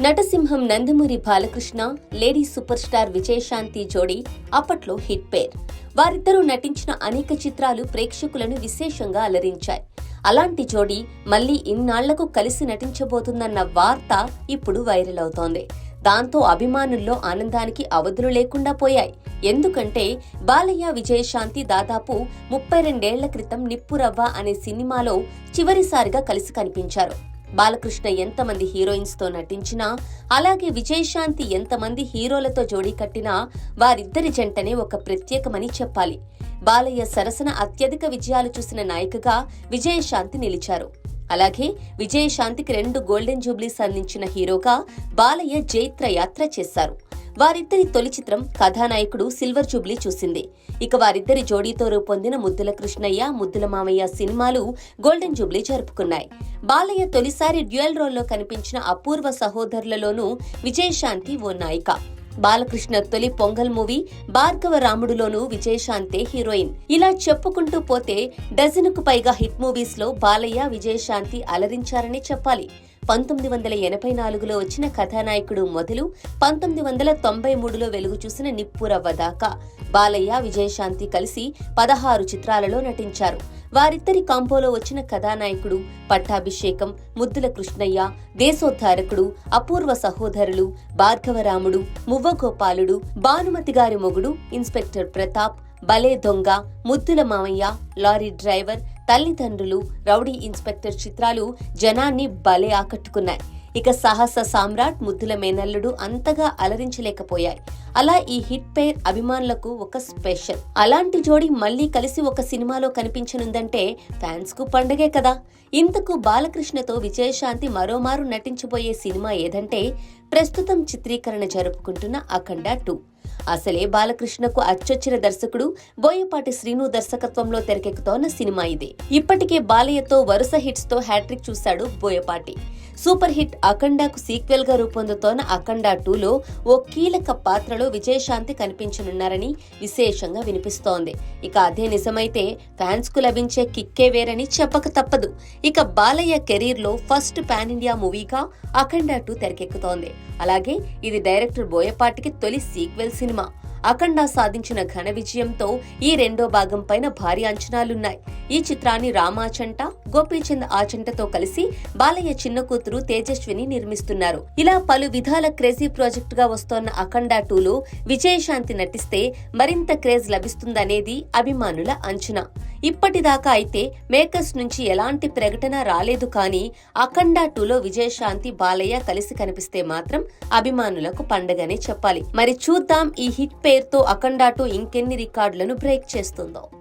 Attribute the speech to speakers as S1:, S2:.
S1: నటసింహం Nandamuri Balakrishna lady super star Vijayashanti జోడీ అప్పట్లో hit పేర్. వారిద్దరూ నటించిన అనేక చిత్రాలు ప్రేక్షకులను విశేషంగా అలరించాయి. అలాంటి జోడీ మళ్ళీ ఇన్నాళ్ళకు కలిసి నటించబోతుందన్న వార్త ఇప్పుడు వైరల్ అవుతోంది. దాంతో అభిమానుల్లో ఆనందానికి అవధులు లేకుండా పోయాయి. ఎందుకంటే బాలయ్య విజయశాంతి దాదాపు ముప్పై రెండేళ్ళ క్రితం నిప్పురవ్వ అనే సినిమాలో చివరిసారిగా కలిసి కనిపించారు. బాలకృష్ణ ఎంతమంది హీరోయిన్స్తో నటించినా అలాగే విజయశాంతి ఎంతమంది హీరోలతో జోడీ కట్టినా వారిద్దరి జంటనే ఒక ప్రత్యేకమని చెప్పాలి. బాలయ్య సరసన అత్యధిక విజయాలు చూసిన నాయికగా విజయశాంతి నిలిచారు. అలాగే విజయశాంతికి రెండు గోల్డెన్ జూబ్లీస్ అందించిన హీరోగా బాలయ్య జైత్ర యాత్ర చేశారు. వారిద్దరి తొలి చిత్రం కథానాయకుడు సిల్వర్ జూబ్లీ చూసింది. ఇక వారిద్దరి జోడీతో రూపొందిన ముద్దుల కృష్ణయ్య ముద్దుల మామయ్య సినిమాలు గోల్డెన్ జూబ్లీ జరుపుకున్నాయి. బాలయ్య తొలిసారి డ్యూయల్ రోల్లో కనిపించిన అపూర్వ సహోదరులలోనూ విజయశాంతి ఓ నాయిక. బాలకృష్ణ తొలి పొంగల్ మూవీ భార్గవ రాముడులోనూ విజయశాంతే హీరోయిన్. ఇలా చెప్పుకుంటూ పోతే డజనుకు పైగా హిట్ మూవీస్లో బాలయ్య విజయశాంతి అలరించారని చెప్పాలి. పంతొమ్మిది వందల ఎనభై నాలుగులో వచ్చిన కథానాయకుడు మొదలు పంతొమ్మిది వందల తొంభై మూడులో వెలుగు చూసిన నిప్పురవ్వ దాకా బాలయ్య విజయశాంతి కలిసి పదహారు చిత్రాలలో నటించారు. వారిద్దరి కాంపోలో వచ్చిన కథానాయకుడు పట్టాభిషేకం ముద్దుల కృష్ణయ్య దేశోద్ధారకుడు అపూర్వ సహోదరులు భార్గవరాముడు మువ్వగోపాలుడు భానుమతి గారి మొగుడు inspector Pratap Bhale Donga Muddula Mamayya lorry driver Thallidandrulu rowdy inspector చిత్రాలు జనాన్ని భలే ఆకట్టుకున్నాయి. ఇక సాహస సామ్రాట్ ముద్దుల మేనల్లుడు అంతగా అలరించలేకపోయాయి. అలా ఈ హిట్ పేర్ అభిమానులకు ఒక స్పెషల్. అలాంటి జోడి మళ్ళీ కలిసి ఒక సినిమాలో కనిపించనుందంటే ఫ్యాన్స్కు పండగే కదా. ఇంతకు బాలకృష్ణతో విజయశాంతి మరోమారు నటించబోయే సినిమా ఏదంటే ప్రస్తుతం చిత్రీకరణ జరుపుకుంటున్న అఖండ టూ. అసలే బాలకృష్ణకు అచ్చొచ్చిన దర్శకుడు బోయపాటి శ్రీను దర్శకత్వంలో తెరకెక్కుతోన్న సినిమా ఇదే. ఇప్పటికే బాలయ్యతో వరుస హిట్స్తో హ్యాట్రిక్ చూశాడు బోయపాటి. సూపర్ హిట్ అఖండాకు సీక్వెల్గా రూపొందుతోన్న అఖండా టూలో ఓ కీలక పాత్రలో విజయశాంతి కనిపించనున్నారని విశేషంగా వినిపిస్తోంది. ఇక అదే నిజమైతే ఫ్యాన్స్కు లభించే కిక్కే వేరని చెప్పక తప్పదు. ఇక బాలయ్య కెరీర్లో ఫస్ట్ పాన్ ఇండియా మూవీగా అఖండ టూ తెరకెక్కుతోంది. అలాగే ఇది డైరెక్టర్ బోయపాటికి తొలి సీక్వెల్ సినిమా. అఖండ సాధించిన ఘన విజయంతో ఈ రెండో భాగం పైన భారీ అంచనాలున్నాయి. ఈ చిత్రాన్ని రామాచంట గోపీచంద్ ఆచంటతో కలిసి బాలయ్య చిన్న కూతురు తేజస్విని నిర్మిస్తున్నారు. ఇలా పలు విధాల క్రేజీ ప్రాజెక్ట్గా వస్తోన్న అఖండ టూలో విజయశాంతి నటిస్తే మరింత క్రేజ్ లభిస్తుందనేది అభిమానుల అంచనా. ఇప్పటిదాకా అయితే మేకర్స్ నుంచి ఎలాంటి ప్రకటన రాలేదు కానీ అఖండ టూలో విజయశాంతి బాలయ్య కలిసి కనిపిస్తే మాత్రం అభిమానులకు పండగనే చెప్పాలి. మరి చూద్దాం ఈ హిట్ పేరుతో అఖండ టూ ఇంకెన్ని రికార్డులను బ్రేక్ చేస్తుందో.